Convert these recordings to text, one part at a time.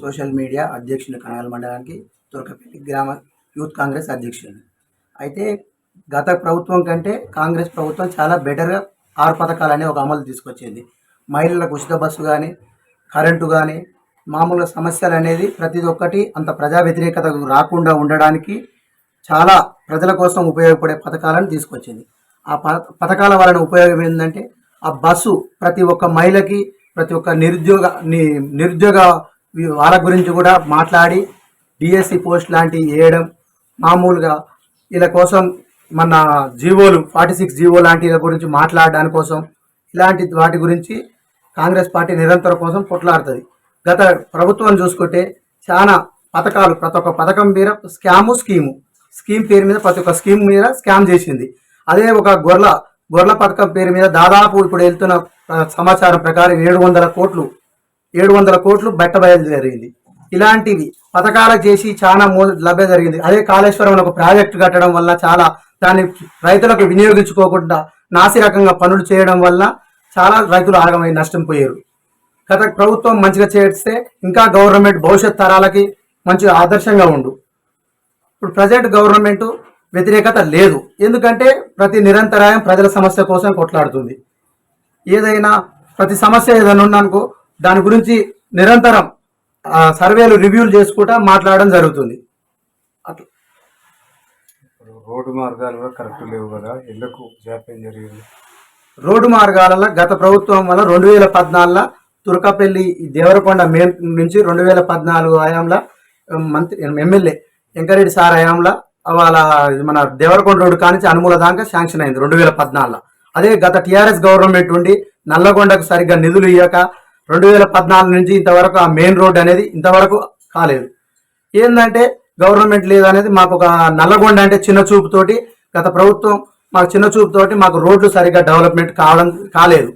Social media అధ్యక్షుని కనగల మండలానికి తురకపల్లి గ్రామ యూత్ కాంగ్రెస్ అధ్యక్షుడిని. అయితే గత ప్రభుత్వం కంటే కాంగ్రెస్ ప్రభుత్వం చాలా బెటర్గా ఆరు పథకాలు అనే ఒక అమలు తీసుకొచ్చింది. మహిళలకు ఉచిత బస్సు కానీ కరెంటు కానీ మామూలుగా సమస్యలు అనేది ప్రతి ఒక్కటి అంత ప్రజా వ్యతిరేకతకు రాకుండా ఉండడానికి చాలా ప్రజల కోసం ఉపయోగపడే పథకాలను తీసుకొచ్చింది. ఆ ప పథకాల వలన ఉపయోగం ఏంటంటే ఆ బస్సు ప్రతి ఒక్క మహిళకి ప్రతి ఒక్క నిరుద్యోగ నిరుద్యోగ వాళ్ళ గురించి కూడా మాట్లాడి డిఎస్సి పోస్ట్ లాంటివి వేయడం మామూలుగా వీళ్ళ కోసం మన జీవోలు ఫార్టీ సిక్స్ జీవో లాంటి వీళ్ళ గురించి మాట్లాడడాని కోసం ఇలాంటి వాటి గురించి కాంగ్రెస్ పార్టీ నిరంతరం కోసం కొట్లాడుతుంది. గత ప్రభుత్వం చూసుకుంటే చాలా పథకాలు ప్రతి ఒక్క పథకం మీద స్కాము స్కీము. స్కీమ్ పేరు మీద ప్రతి ఒక్క స్కీమ్ మీద స్కామ్ చేసింది. అదే ఒక గొర్రెల గొర్రెల పథకం పేరు మీద దాదాపు ఇప్పుడు వెళ్తున్న సమాచారం ప్రకారం ఏడు వందల కోట్లు ఏడు వందల కోట్లు బట్ట బయలుదేరింది జరిగింది. ఇలాంటివి పథకాలు చేసి చాలా మో లభ్య జరిగింది. అదే కాళేశ్వరం ఒక ప్రాజెక్టు కట్టడం వల్ల చాలా దాన్ని రైతులకు వినియోగించుకోకుండా నాసి రకంగా పనులు చేయడం వల్ల చాలా రైతులు ఆగమై నష్టం పోయారు. గత ప్రభుత్వం మంచిగా చేస్తే ఇంకా గవర్నమెంట్ భవిష్యత్ తరాలకి మంచి ఆదర్శంగా ఉండు. ఇప్పుడు ప్రజెంట్ గవర్నమెంట్ వ్యతిరేకత లేదు. ఎందుకంటే ప్రతి నిరంతరాయం ప్రజల సమస్య కోసం కొట్లాడుతుంది. ఏదైనా ప్రతి సమస్య ఏదైనా ఉందనుకో దాని గురించి నిరంతరం సర్వేలు రివ్యూలు చేసుకుంటా మాట్లాడడం జరుగుతుంది. అట్లా. రోడ్డు మార్గాలు కూడా కరెక్ట్ లేవు కదా ఎందుకు జాప్యం జరిగింది? రోడ్డు మార్గాలలో గత ప్రభుత్వం వల్ల రెండు వేల పద్నాలుగులో తురకపల్లి దేవరకొండ మెయిన్ నుంచి రెండు వేల పద్నాలుగు హయాంలో మంత్రి ఎమ్మెల్యే వెంకరెడ్డి సార్ హయాంలో వాళ్ళ మన దేవరకొండ రోడ్డు కానించి అనుమూల దాకా శాంక్షన్ అయింది రెండు వేల పద్నాలుగులో. అదే గత టీఆర్ఎస్ గవర్నమెంట్ ఉండి నల్లగొండకు సరిగ్గా నిధులు ఇవ్వక రెండు వేల పద్నాలుగు నుంచి ఇంతవరకు ఆ మెయిన్ రోడ్ అనేది ఇంతవరకు కాలేదు. ఏంటంటే గవర్నమెంట్ లేదనేది మాకు ఒక నల్లగొండ అంటే చిన్న చూపుతోటి గత ప్రభుత్వం మాకు చిన్న చూపుతోటి మాకు రోడ్లు సరిగ్గా డెవలప్మెంట్ కావడం కాలేదు.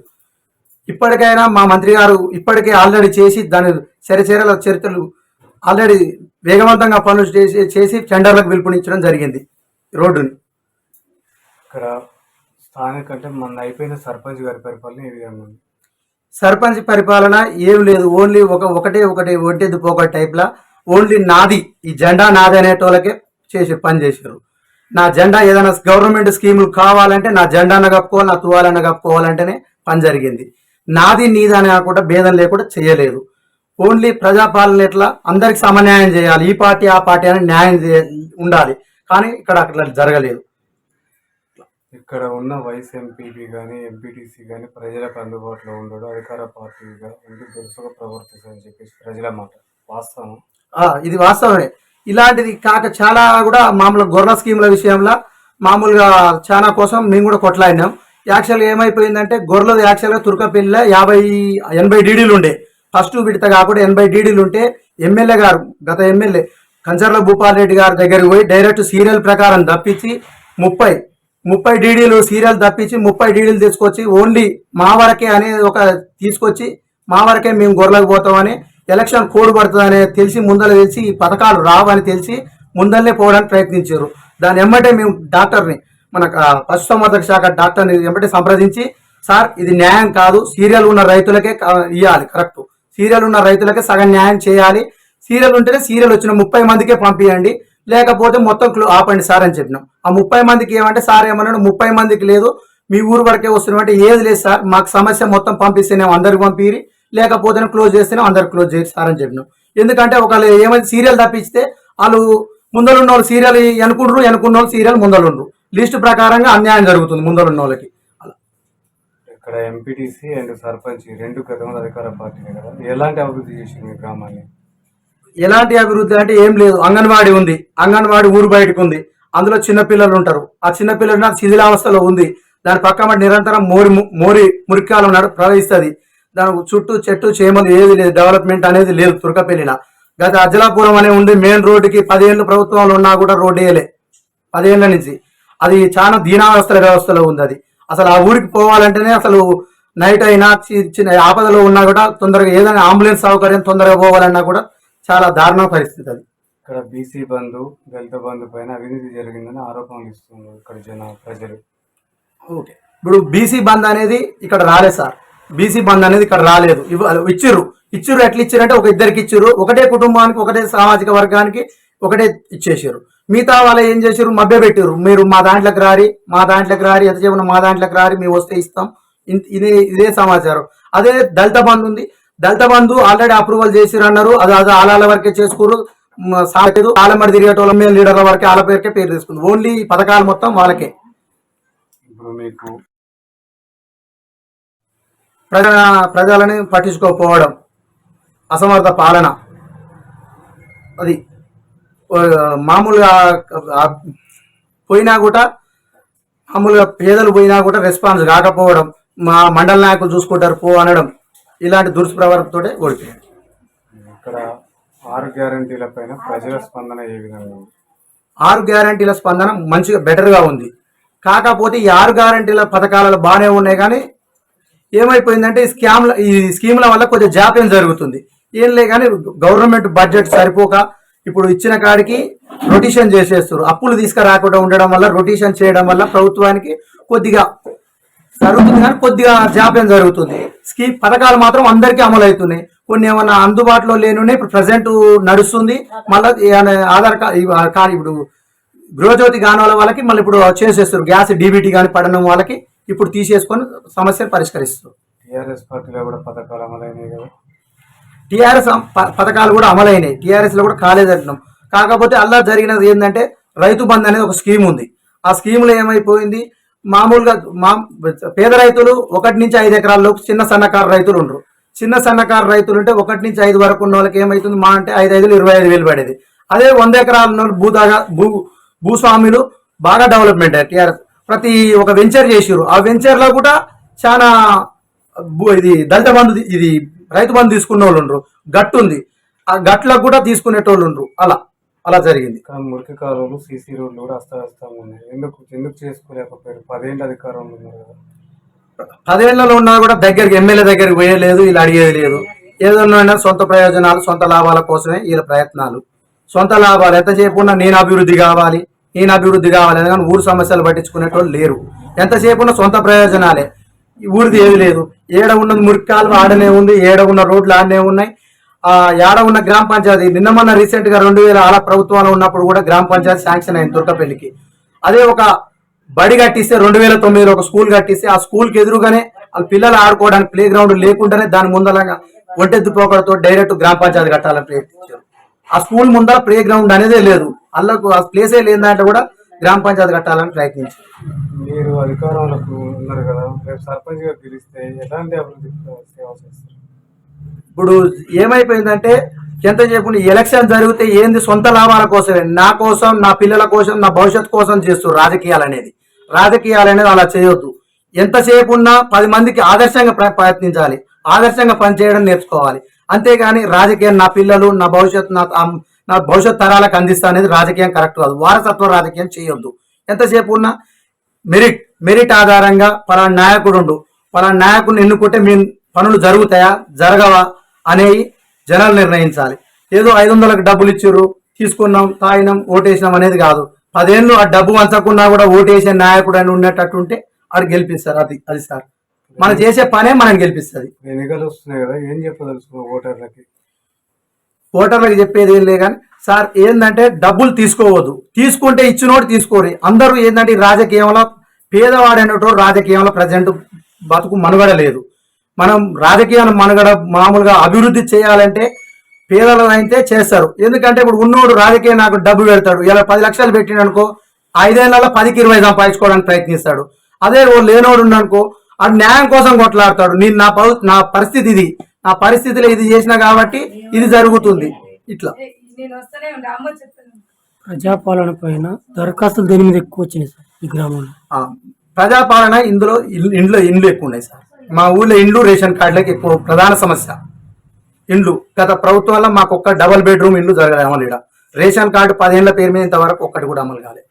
ఇప్పటికైనా మా మంత్రి గారు ఇప్పటికే ఆల్రెడీ చేసి దాని చరిచీరల చరిత్రలు ఆల్రెడీ వేగవంతంగా పనులు చేసి చేసి టెండర్లకు పిలుపునిచ్చడం జరిగింది రోడ్డుని. ఇక్కడ స్థానిక అంటే మన అయిపోయిన సర్పంచ్ గారి పరిపాలన ఈ విధంగా ఉంది. సర్పంచ్ పరిపాలన ఏం లేదు. ఓన్లీ ఒక ఒకటే ఒకటి ఒంటిది పోక టైప్లా ఓన్లీ నాది ఈ జెండా నాది అనేటోళ్ళకే చేసి పని చేశారు. నా జెండా ఏదైనా గవర్నమెంట్ స్కీములు కావాలంటే నా జెండాన కప్పుకోవాలి నా తువాలన్న కప్పుకోవాలంటేనే పని జరిగింది. నాది నీది అని కాకుండా భేదం లేకుండా చేయలేదు. ఓన్లీ ప్రజాపాలన ఎట్లా? అందరికి సమన్యాయం చేయాలి. ఈ పార్టీ ఆ పార్టీ అని న్యాయం ఉండాలి. కానీ ఇక్కడ అట్లా జరగలేదు. ఇక్కడ ఉన్న వైస్ ఎంపీపీ కానీ ఎంపీటీసీ కానీ ప్రజలకు అందుబాటులో ఉండడు అధికార పార్టీగా ఉండి దురుసుగా ప్రవర్తిస్తుందని చెప్పేసి ప్రజల మాట. వాస్తవం ఇది వాస్తవమే. ఇలాంటిది కాక చాలా కూడా మామూలుగా గొర్రె స్కీముల విషయంలో మామూలుగా చాలా కోసం మేము కూడా కొట్లాడినాం. యాక్చువల్గా ఏమైపోయిందంటే గొర్రెలు యాక్చువల్గా తుర్కపల్లిలో యాభై ఎనభై డీడీలు ఉండే. ఫస్ట్ విడత కాకుండా ఎనభై డీడీలు ఉంటే ఎమ్మెల్యే గారు గత ఎమ్మెల్యే కంచర్ల భూపాల్ రెడ్డి గారి దగ్గరికి పోయి డైరెక్ట్ సీరియల్ ప్రకారం తప్పించి ముప్పై ముప్పై డీడీలు సీరియల్ తప్పించి ముప్పై డీడీలు తీసుకొచ్చి ఓన్లీ మా వరకే అనేది ఒక తీసుకొచ్చి మా వరకే మేము గొర్రెలకు పోతామని ఎలక్షన్ కోడ్ పడుతుందని తెలిసి ముందర తెలిసి ఈ పథకాలు రావని తెలిసి ముందరనే పోవడానికి ప్రయత్నించారు. దాని ఎమ్మటే మేము డాక్టర్ని మన పశుసంవర్ధక శాఖ డాక్టర్ని ఎమ్మటే సంప్రదించి సార్ ఇది న్యాయం కాదు. సీరియల్ ఉన్న రైతులకే ఇవ్వాలి కరెక్ట్. సీరియల్ ఉన్న రైతులకే సగం న్యాయం చేయాలి. సీరియల్ ఉంటేనే సీరియల్ వచ్చిన ముప్పై మందికే పంపించండి లేకపోతే మొత్తం క్లో ఆపండి సార్ అని చెప్పినాం. ఆ ముప్పై మందికి ఏమంటే సార్ ఏమన్నాడు? ముప్పై మందికి లేదు. మీ ఊరు వరకే వస్తున్నామంటే ఏది లేదు సార్. మాకు సమస్య మొత్తం పంపిస్తేనేమో అందరికి పంపిరి. లేకపోతే క్లోజ్ చేస్తేనే అందరికి క్లోజ్ చేసి సార్ అని చెప్పినాం. ఎందుకంటే ఒకళ్ళు ఏమైంది సీరియల్ తప్పిస్తే వాళ్ళు ముందరున్న వాళ్ళు సీరియల్ ఎనుకుండ్రు ఎనుకున్న వాళ్ళు సీరియల్ ముందరుండ్రు లిస్ట్ ప్రకారంగా అన్యాయం జరుగుతుంది ముందరున్న వాళ్ళకి. అలా. ఇక్కడ ఎంపీటీసీ అండ్ సర్పంచ్ రెండు గతంలో అధికార పార్టీ కదా. ఎలాంటి అభివృద్ధి చేసింది గ్రామాన్ని? ఎలాంటి అభివృద్ధి అంటే ఏం లేదు. అంగన్వాడీ ఉంది. అంగన్వాడీ ఊరు బయటకు ఉంది. అందులో చిన్నపిల్లలు ఉంటారు. ఆ చిన్నపిల్లలు నాకు శిథిలావస్థలో ఉంది. దాని పక్క నిరంతరం మోరి మోరి మురికాలం నడు ప్రవహిస్తుంది. దాని చుట్టూ చెట్టు చేమలు ఏది లేదు. డెవలప్మెంట్ అనేది లేదు తుర్కపల్లిన గత అజలాపురం అనే ఉండి మెయిన్ రోడ్డుకి పదిహేళ్ళు ప్రభుత్వంలో ఉన్నా కూడా రోడ్డు వేయలే. పదిహేళ్ళ నుంచి. అది చాలా దీనావస్థల వ్యవస్థలో ఉంది అది. అసలు ఆ ఊరికి పోవాలంటేనే అసలు నైట్ అయినా చి- చిన్న ఆపదలో ఉన్నా కూడా తొందరగా ఏదైనా అంబులెన్స్ సౌకర్యం తొందరగా పోవాలన్నా కూడా చాలా దారుణ పరిస్థితి అది. ఇక్కడ బీసీ బంధు దళిత బంధు పైన అవినీతి జరిగిందని ఆరోపణలు ఇస్తున్నారు ఇక్కడ జన ప్రజలు. ఓకే. ఇప్పుడు బీసీ బంద్ అనేది ఇక్కడ రాలేదు సార్. బీసీ బంద్ అనేది ఇక్కడ రాలేదు. ఇచ్చిర్రు. ఇచ్చిర్రు ఎట్లా ఇచ్చిర్రు అంటే ఒక ఇద్దరికి ఇచ్చిర్రు. ఒకటే కుటుంబానికి ఒకటే సామాజిక వర్గానికి ఒకటే ఇచ్చేసారు మిగతా వాళ్ళు ఏం చేసారు మభ్య పెట్టారు మీరు మా దాంట్లోకి రారి మా దాంట్లోకి రారి ఎంత చెప్పిన మా దాంట్లోకి రారి మేము వస్తే ఇస్తాం. ఇదే ఇదే సమాచారం. అదే దళిత బంధు ఉంది. దళిత బంధు ఆల్రెడీ అప్రూవల్ చేసిరు అన్నారు అది అది ఆలాల వరకే చేసుకోరు మ, సాలేదు ఆలమడి తిరిగేటోళ్ళ మీద లీడర్ల వరకే వాళ్ళ పేరుకే పేరు తీసుకుంది ఓన్లీ ఈ పథకాలు మొత్తం వాళ్ళకే. ప్రజల ప్రజలని పట్టించుకోకపోవడం అసమర్థ పాలన. అది మామూలుగా పోయినా కూడా మామూలుగా పేదలు పోయినా కూడా రెస్పాన్స్ కాకపోవడం మా మండల నాయకులు చూసుకుంటారు పో అనడం. ఇలాంటి దుష్ప్రవర్తనతోటే ఓడిపోయాడు. ఇక్కడ ఆరు గ్యారంటీల పైన ప్రజల స్పందన ఏ విధంగా ఉంది? ఆరు గ్యారంటీల స్పందన మంచిగా బెటర్గా ఉంది. కాకపోతే ఈ ఆరు గ్యారంటీల పథకాలలో బాగానే ఉన్నాయి కానీ ఏమైపోయిందంటే ఈ స్కామ్ల ఈ స్కీముల వల్ల కొద్దిగా జాప్యం జరుగుతుంది. ఏం లే కానీ గవర్నమెంట్ బడ్జెట్ సరిపోక ఇప్పుడు ఇచ్చిన కాడికి రొటేషన్ చేసేస్తారు అప్పులు తీసుకురాకుండా ఉండడం వల్ల రొటేషన్ చేయడం వల్ల ప్రభుత్వానికి కొద్దిగా జరుగుతుంది కానీ కొద్దిగా జాప్యం జరుగుతుంది. స్కీమ్ పథకాలు మాత్రం అందరికీ అమలు అవుతున్నాయి కొన్ని ఏమన్నా అందుబాటులో లేని ఇప్పుడు ప్రజెంట్ నడుస్తుంది. మళ్ళీ ఆధార్ కార్డు ఇప్పుడు గృహజ్యోతి గానాల వాళ్ళకి మళ్ళీ ఇప్పుడు చేసేస్తారు గ్యాస్ డీబీటీ కానీ పడడం వాళ్ళకి ఇప్పుడు తీసేసుకొని సమస్యను పరిష్కరిస్తారు టీఆర్ఎస్ పార్టీలో కూడా పథకాలు అమలైనాయి కదా. టీఆర్ఎస్ పథకాలు కూడా అమలైనాయి. టీఆర్ఎస్లో కూడా కాలేదంటున్నాం కాకపోతే అల్లా జరిగినది ఏంటంటే రైతు బంధు అనేది ఒక స్కీమ్ ఉంది. ఆ స్కీమ్లో ఏమైపోయింది? మామూలుగా మా పేద రైతులు ఒకటి నుంచి ఐదు ఎకరాల్లో చిన్న సన్నకారు రైతులు ఉండరు. చిన్న సన్నకారు రైతులు ఉంటే ఒకటి నుంచి ఐదు వరకు ఉన్న వాళ్ళకి ఏమైతుంది? మా అంటే ఐదు ఐదులు ఇరవై ఐదు వేలు పడేది. అదే వంద ఎకరాల భూదాగా భూ భూస్వాములు బాగా డెవలప్మెంట్ అయ్యారు. టీఆర్ఎస్ ప్రతి ఒక వెంచర్ చేసిరు ఆ వెంచర్లో కూడా చాలా భూ- ఇది దళిత బంధు ఇది రైతు బంధు తీసుకున్న వాళ్ళు ఉండరు. గట్టు ఉంది. ఆ గట్లకు కూడా తీసుకునేటోళ్ళు ఉండరు. అలా. అలా జరిగింది. ఇక్కడ మురికి కాలువలు సీసీ రోడ్లు కూడా అస్తవ్యస్తంగా ఉన్నాయి. ఎందుకు ఎందుకు చేసుకోలేకపోయారు? పదేళ్ళు అధికారంలో ఉన్నారు కదా. పదేళ్ళలో ఉన్నా కూడా దగ్గరికి ఎమ్మెల్యే దగ్గరికి పోయలేదు ఇలా అడిగేది లేదు. ఏదన్నా సొంత ప్రయోజనాలు సొంత లాభాల కోసమే వీళ్ళ ప్రయత్నాలు. సొంత లాభాలు ఎంతసేపు ఉన్నా నేను అభివృద్ధి కావాలి నేను అభివృద్ధి కావాలి అని కానీ ఊరు సమస్యలు పట్టించుకునేటోళ్ళు లేరు. ఎంతసేపు ఉన్న సొంత ప్రయోజనాలే. ఊరిది ఏది లేదు. ఏడ ఉన్నది మురికాలు ఆడనే ఉంది ఏడ ఉన్న రోడ్లు ఆడనే ఉన్నాయి. ఆ ఉన్న గ్రామ పంచాయతీ? నిన్న మొన్న రీసెంట్గా రెండు వేల ఆల ప్రభుత్వాలు ఉన్నప్పుడు కూడా గ్రామ పంచాయతీ శాంక్షన్ అయింది తుర్కపల్లికి అదే ఒక బడి కట్టిస్తే రెండు వేల తొమ్మిదిలో ఒక స్కూల్ కట్టిస్తే ఆ స్కూల్కి ఎదురుగానే వాళ్ళ పిల్లలు ఆడుకోవడానికి ప్లే గ్రౌండ్ లేకుండానే దాని ముందరగా ఒంటెద్దు పోకడతో డైరెక్ట్ గ్రామ పంచాయతీ కట్టాలని ప్రయత్నించారు. ఆ స్కూల్ ముందర ప్లే గ్రౌండ్ అనేదే లేదు. అల్లకు ఆ ప్లేసే లేదంటే కూడా గ్రామ పంచాయతీ కట్టాలని ప్రయత్నించారు. మీరు అధికారంలో ఉన్నారు కదా. రేపు సర్పంచ్గా పిలిస్తే ఎలాంటి అభివృద్ధి సేవ చేస్తారు ఇప్పుడు ఏమైపోయిందంటే ఎంత చెప్పు ఎలక్షన్ జరిగితే ఏంది సొంత లాభాల కోసమే? నా కోసం నా పిల్లల కోసం నా భవిష్యత్తు కోసం చేస్తారు రాజకీయాలు అనేది. రాజకీయాలు అనేది అలా చేయొద్దు. ఎంతసేపు ఉన్నా పది మందికి ఆదర్శంగా ప్ర- ప్రయత్నించాలి. ఆదర్శంగా పనిచేయడం నేర్చుకోవాలి. అంతేగాని రాజకీయం నా పిల్లలు నా భవిష్యత్తు నా నా భవిష్యత్ తరాలకు అందిస్తా అనేది రాజకీయం కరెక్ట్ కాదు. వారసత్వ రాజకీయం చేయొద్దు. ఎంతసేపు ఉన్నా మెరిట్ మెరిట్ ఆధారంగా పలానా నాయకుడు ఉండు. పలానా నాయకుడిని ఎన్నుకుంటే మేము పనులు జరుగుతాయా జరగవా అనేవి జనాలు నిర్ణయించాలి. ఏదో ఐదు వందలకు డబ్బులు ఇచ్చారు తీసుకున్నాం తాగినాం ఓటేసినాం అనేది కాదు. పదేళ్ళు ఆ డబ్బు వంచకున్నా కూడా ఓటేసే నాయకుడు అని ఉంటే ఆడు గెలిపిస్తారు అది అది సార్. మనం చేసే పనే మనం గెలిపిస్తుంది. ఎన్నికలు వస్తున్నాయి కదా ఏం చెప్పదలుచుకున్న ఓటర్లకి? ఓటర్లకు చెప్పేది ఏం లేదు కానీ సార్ ఏంటంటే డబ్బులు తీసుకోవద్దు. తీసుకుంటే ఇచ్చినోడు తీసుకోరు. అందరూ ఏంటంటే రాజకీయంలో పేదవాడు అనేటోడు రాజకీయంలో ప్రజెంట్ బతుకు మనుగడ లేదు మనం రాజకీయాన్ని మనుగడ మామూలుగా అభివృద్ధి చేయాలంటే పేదలు అయితే చేస్తారు. ఎందుకంటే ఇప్పుడు ఉన్నోడు రాజకీయ నాకు డబ్బు పెడతాడు. ఇలా పది లక్షలు పెట్టిననుకో ఐదేళ్ళలో పదికి ఇరవై సంపాదించుకోవడానికి ప్రయత్నిస్తాడు. అదే ఓ లేనోడు ఉన్నానుకో ఆ న్యాయం కోసం కొట్లాడతాడు. నేను నా పౌ- నా పరిస్థితి ఇది. నా పరిస్థితిలో ఇది చేసిన కాబట్టి ఇది జరుగుతుంది. ఇట్లా. నేను వస్తూనే ఉండే. అమ్మ చెప్తాను ప్రజాపాలన పైన దరఖాస్తులు దేని మీద ఎక్కువ వచ్చినాయి సార్ ఈ గ్రామంలో? ఆ, ప్రజాపాలన ఇందులో ఇండ్లు ఇండ్లు ఎక్కువ ఉన్నాయి సార్. మా ఊళ్ళో ఇండ్లు రేషన్ కార్డులకి ఎక్కువ ప్రధాన సమస్య. ఇండ్లు. గత ప్రభుత్వంలో మాకు ఒక్క డబల్ బెడ్రూమ్ ఇండ్లు జరగలేదు అమలు ఈడ. రేషన్ కార్డు పదేళ్ళ పేరు మీద ఇంతవరకు ఒక్కటి కూడా అమలు కాలేదు